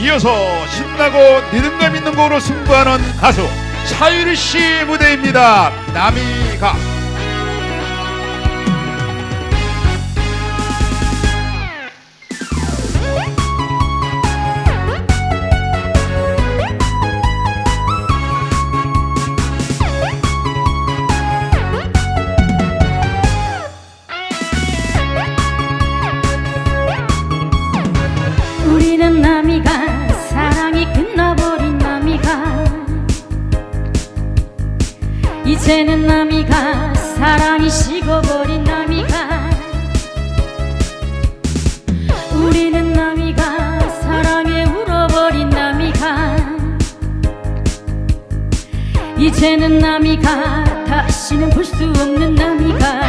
이어서 신나고 리듬감 있는 곡으로 승부하는 가수 차유리 씨 무대입니다. 남이가 이제는 남이가 사랑이 식어버린 남이가 우리는 남이가 사랑에 울어버린 남이가 이제는 남이가 다시는 볼 수 없는 남이가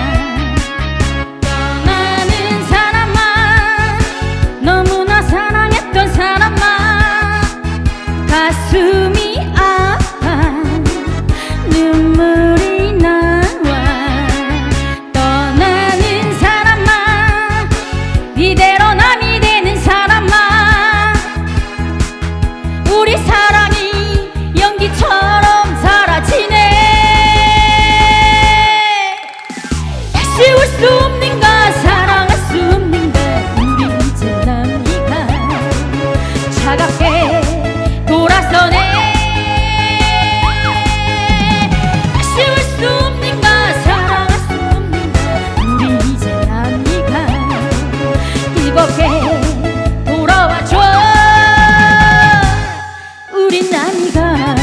남이가.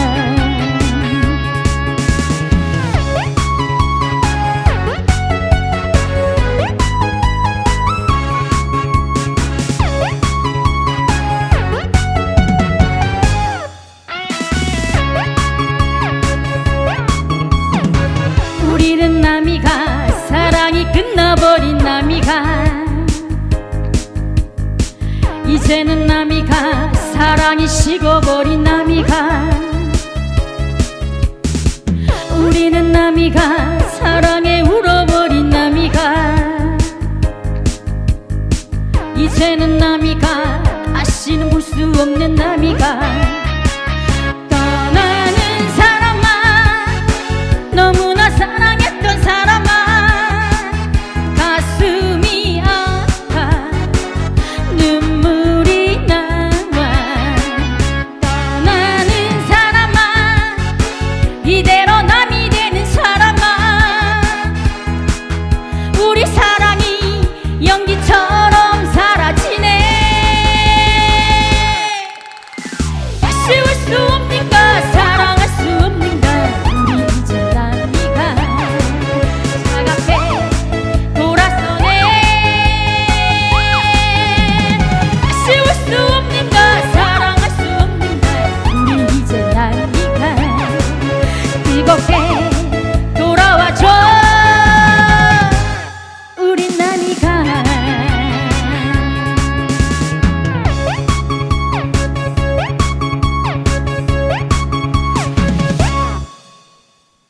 우리는 남이가 사랑이 끝나버린 남이가. 이제는 남이가 사랑이 식어버린 남이가 우리는 남이가 사랑에 울어버린 남이가 이제는 남이가 다시는 볼 수 없는 날 to